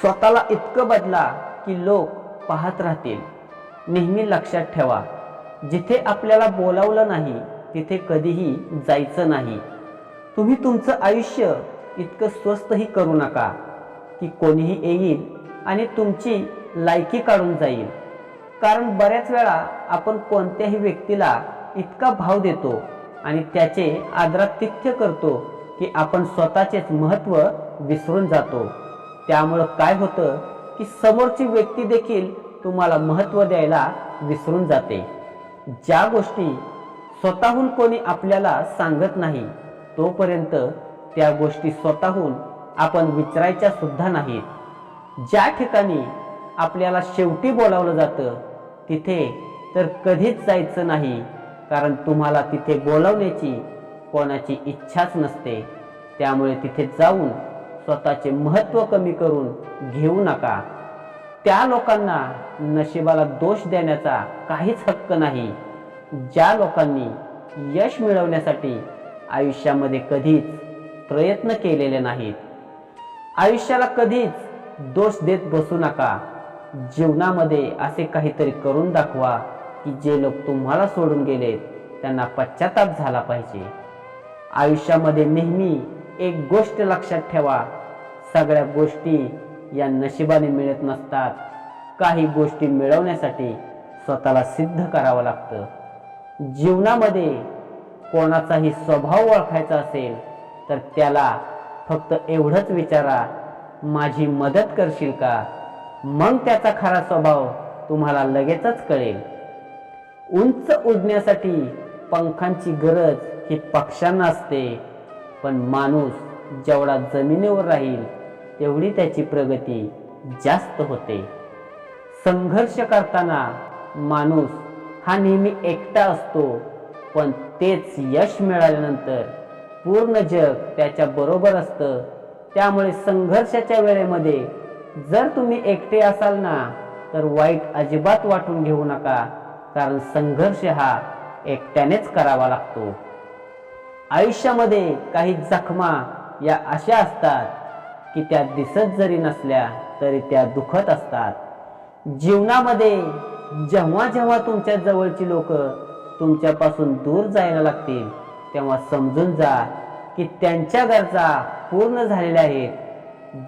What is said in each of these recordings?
स्वतःला इतकं बदला की लोक पाहत राहतील. नेहमी लक्षात ठेवा जिथे आपल्याला बोलावलं नाही तिथे कधीही जायचं नाही. तुम्ही तुमचं आयुष्य इतकं स्वस्तही करू नका की कोणीही येईल आणि तुमची लायकी काढून जाईल. कारण बऱ्याच वेळा आपण कोणत्याही व्यक्तीला इतका भाव देतो आणि त्याचे आदरातिथ्य करतो की आपण स्वतःचेच महत्त्व विसरून जातो. त्यामुळं काय होतं की समोरची व्यक्ती देखील तुम्हाला महत्त्व द्यायला विसरून जाते. ज्या गोष्टी स्वतःहून कोणी आपल्याला सांगत नाही तोपर्यंत त्या गोष्टी स्वतःहून आपण विचारायच्या सुद्धा नाहीत. ज्या ठिकाणी आपल्याला शेवटी बोलावलं जातं तिथे तर कधीच जायचं नाही कारण तुम्हाला तिथे बोलावण्याची कोणाची इच्छाच नसते. त्यामुळे तिथे जाऊन स्वतःचे महत्त्व कमी करून घेऊ नका. त्या लोकांना नशिबाला दोष देण्याचा काहीच हक्क नाही. ज्या लोकांनी यश मिळवण्यासाठी आयुष्यामध्ये कधीच प्रयत्न केलेले नाहीत. आयुष्याला कधीच दोष देत बसू नका. जीवनामध्ये असे काहीतरी करून दाखवा की जे लोक तुम्हाला सोडून गेलेत त्यांना पश्चाताप झाला पाहिजे. आयुष्यामध्ये नेहमी एक गोष्ट लक्षात ठेवा. सगळ्या गोष्टी या नशिबाने मिळत नसतात. काही गोष्टी मिळवण्यासाठी स्वतःला सिद्ध करावं लागतं. जीवनामध्ये कोणाचाही स्वभाव ओळखायचा असेल तर त्याला फक्त एवढंच विचारा माझी मदत करशील का? मग त्याचा खरा स्वभाव तुम्हाला लगेचच कळेल. उंच उडण्यासाठी पंखांची गरज ही पक्ष्यांना असते. पण माणूस जेवढा जमिनीवर राहील तेवढी त्याची प्रगती जास्त होते. संघर्ष करताना माणूस हा नेहमी एकटा असतो पण तेच यश मिळाल्यानंतर पूर्ण जग त्याच्या बरोबर असतं. त्यामुळे संघर्षाच्या वेळेमध्ये जर तुम्ही एकटे असाल ना तर वाईट अजिबात वाटून घेऊ नका कारण संघर्ष हा एकट्यानेच करावा लागतो. आयुष्यामध्ये काही जखमा या अशा असतात की त्या दिसत जरी नसल्या तरी त्या दुखत असतात. जीवनामध्ये जेव्हा जेव्हा तुमच्या जवळची लोक तुमच्यापासून दूर जायला लागतील तेव्हा समजून जा की त्यांच्या गरजा पूर्ण झालेल्या आहेत.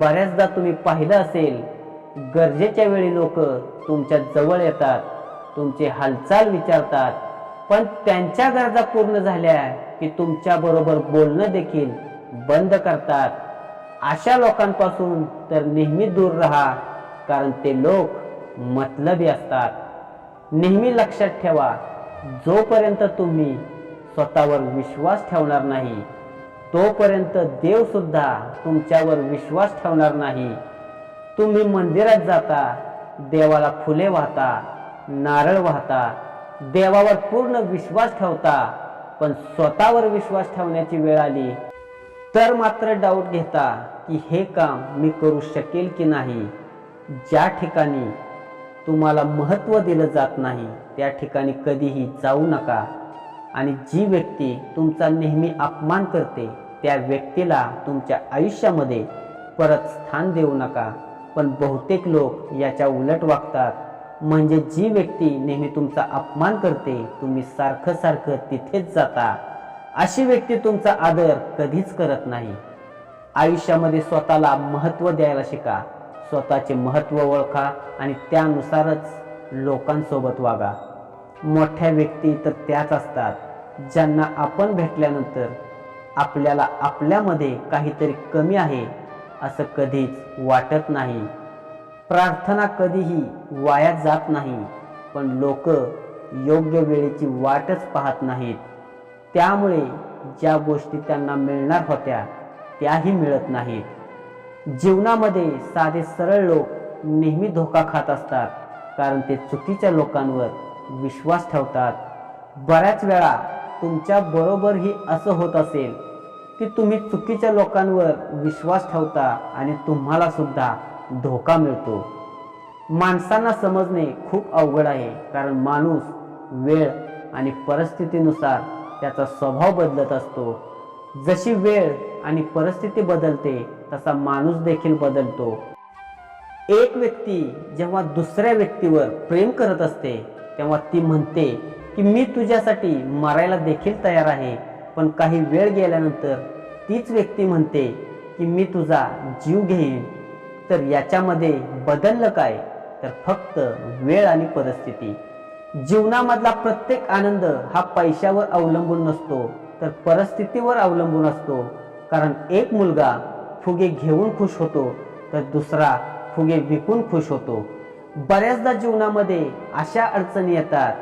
बऱ्याचदा तुम्ही पाहिलं असेल गरजेच्या वेळी लोक तुमच्या जवळ येतात तुमचे हालचाल विचारतात पण त्यांच्या गरजा पूर्ण झाल्या की तुमच्याबरोबर बोलणं देखील बंद करतात. अशा लोकांपासून तर नेहमी दूर राहा कारण ते लोक मतलबी असतात. नेहमी लक्षात ठेवा जोपर्यंत तुम्ही स्वतःवर विश्वास ठेवणार नाही तोपर्यंत देवसुद्धा तुमच्यावर विश्वास ठेवणार नाही. तुम्ही मंदिरात जाता देवाला फुले वाहता नारळ वाहता देवावर पूर्ण विश्वास ठेवता पण स्वतःवर विश्वास ठेवण्याची वेळ आली. तर मात्र डाऊट घेता की हे काम मी करू शकेल की नाही. ज्या ठिकाणी तुम्हाला महत्त्व दिलं जात नाही त्या ठिकाणी कधीही जाऊ नका. आणि जी व्यक्ती तुमचा नेहमी अपमान करते त्या व्यक्तीला तुमच्या आयुष्यामध्ये परत स्थान देऊ नका. पण बहुतेक लोक याच्या उलट वागतात. म्हणजे जी व्यक्ती नेहमी तुमचा अपमान करते तुम्ही सारखं सारखं तिथेच जाता. अशी व्यक्ती तुमचा आदर कधीच करत नाही. आयुष्यामध्ये स्वतःला महत्त्व द्यायला शिका. स्वतःचे महत्त्व ओळखा आणि त्यानुसारच लोकांसोबत वागा. मोठ्या व्यक्ती तर त्याच असतात ज्यांना आपण भेटल्यानंतर आपल्याला आपल्यामध्ये काहीतरी कमी आहे असं कधीच वाटत नाही. प्रार्थना कधीही वाया जात नाही पण लोक योग्य वेळेची वाटच पाहत नाहीत. त्यामुळे ज्या गोष्टी त्यांना मिळणार होत्या त्याही मिळत नाहीत. जीवनामध्ये साधे सरळ लोक नेहमी धोका खात असतात कारण ते चुकीच्या लोकांवर विश्वास ठेवतात. बऱ्याच वेळा तुमच्या बरोबरही असं होत असेल की तुम्ही चुकीच्या लोकांवर विश्वास ठेवता आणि तुम्हाला सुद्धा धोका मिळतो. माणसांना समजणे खूप अवघड आहे कारण माणूस वेळ आणि परिस्थितीनुसार त्याचा स्वभाव बदलत असतो. जशी वेळ आणि परिस्थिती बदलते तसा माणूस देखील बदलतो. एक व्यक्ती जेव्हा दुसऱ्या व्यक्तीवर प्रेम करत असते तेव्हा ती म्हणते की मी तुझ्यासाठी मरायला देखील तयार आहे पण काही वेळ गेल्यानंतर तीच व्यक्ती म्हणते की मी तुझा जीव घेईन. तर याच्यामध्ये बदललं काय? तर फक्त वेळ आणि परिस्थिती. जीवनामधला प्रत्येक आनंद हा पैशावर अवलंबून नसतो तर परिस्थितीवर अवलंबून असतो. कारण एक मुलगा फुगे घेऊन खुश होतो तर दुसरा फुगे विकून खुश होतो. बऱ्याचदा जीवनामध्ये अशा अडचणी येतात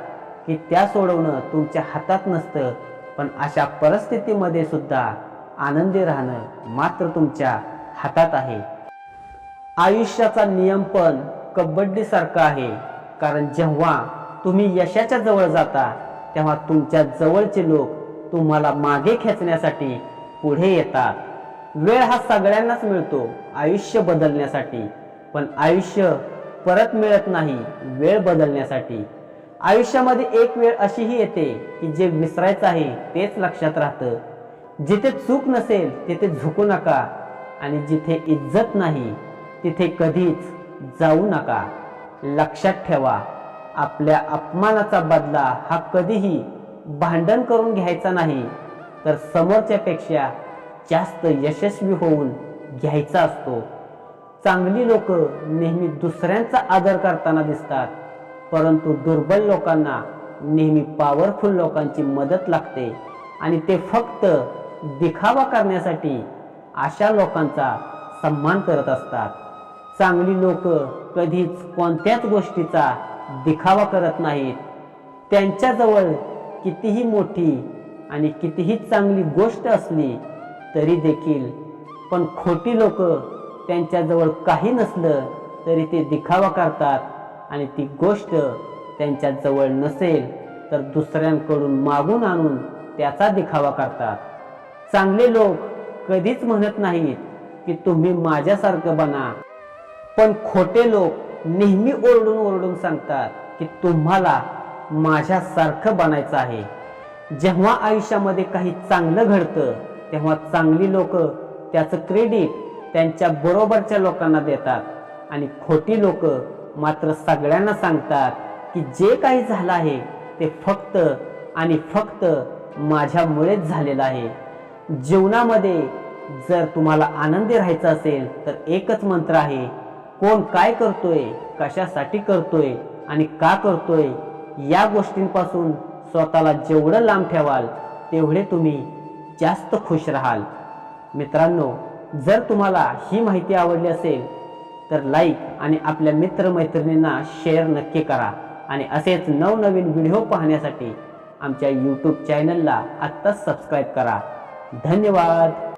की त्या सोडवणं तुमच्या हातात नसतं पण अशा परिस्थितीमध्ये सुद्धा आनंदी राहणं मात्र तुमच्या हातात आहे. आयुष्याचा नियम पण कबड्डीसारखा आहे. कारण जेव्हा तुम्ही यशाच्या जवळ जाता तेव्हा तुमच्या जवळचे लोक तुम्हाला मागे खेचण्यासाठी पुढे येतात. वेळ हा सगळ्यांनाच मिळतो आयुष्य बदलण्यासाठी. पण आयुष्य परत मिळत नाही वेळ बदलण्यासाठी. आयुष्यामध्ये एक वेळ अशीही येते की जे विसरायचं आहे तेच लक्षात राहतं. जिथे चूक नसेल तिथे झुकू नका. आणि जिथे इज्जत नाही तिथे कधीच जाऊ नका. लक्षात ठेवा आपल्या अपमानाचा बदला हा कधीही भांडण करून घ्यायचा नाही तर समोरच्यापेक्षा जास्त यशस्वी होऊन घ्यायचा असतो. चांगली लोक नेहमी दुसऱ्यांचा आदर करताना दिसतात परंतु दुर्बल लोकांना नेहमी पॉवरफुल लोकांची मदत लागते आणि ते फक्त दिखावा करण्यासाठी अशा लोकांचा सन्मान करत असतात. चांगली लोक कधीच कोणत्याच गोष्टीचा दिखावा करत नाहीत. त्यांच्याजवळ कितीही मोठी आणि कितीही चांगली गोष्ट असली तरी देखील पण खोटी लोक त्यांच्याजवळ काही नसलं तरी ते दिखावा करतात आणि ती गोष्ट त्यांच्याजवळ नसेल तर दुसऱ्यांकडून मागून आणून त्याचा दिखावा करतात. चांगले लोक कधीच म्हणत नाहीत की तुम्ही माझ्यासारखं बना. पण खोटे लोक नेहमी ओरडून ओरडून सांगतात की तुम्हाला माझ्यासारखं बनायचं आहे. जेव्हा आयुष्यामध्ये काही चांगलं घडतं तेव्हा चांगली लोक त्याचं क्रेडिट त्यांच्या बरोबरच्या लोकांना देतात. आणि खोटी लोक मात्र सगळ्यांना सांगतात की जे काही झालं आहे ते फक्त आणि फक्त माझ्यामुळेच झालेलं आहे. जीवनामध्ये जर तुम्हाला आनंदी राहायचं असेल तर एकच मंत्र आहे कोण काय करतोय कशासाठी करतोय आणि का करतोय या गोष्टींपासून स्वतःला जेवढं लांब ठेवाल तेवढे तुम्ही जास्त खुश राहाल. मित्रांनो जर तुम्हाला ही माहिती आवडली असेल तर लाईक आणि आपल्या मित्रमैत्रिणींना शेअर नक्की करा. आणि असेच नवनवीन व्हिडिओ पाहण्यासाठी आमच्या यूट्यूब चॅनलला आत्ताच सबस्क्राईब करा. धन्यवाद!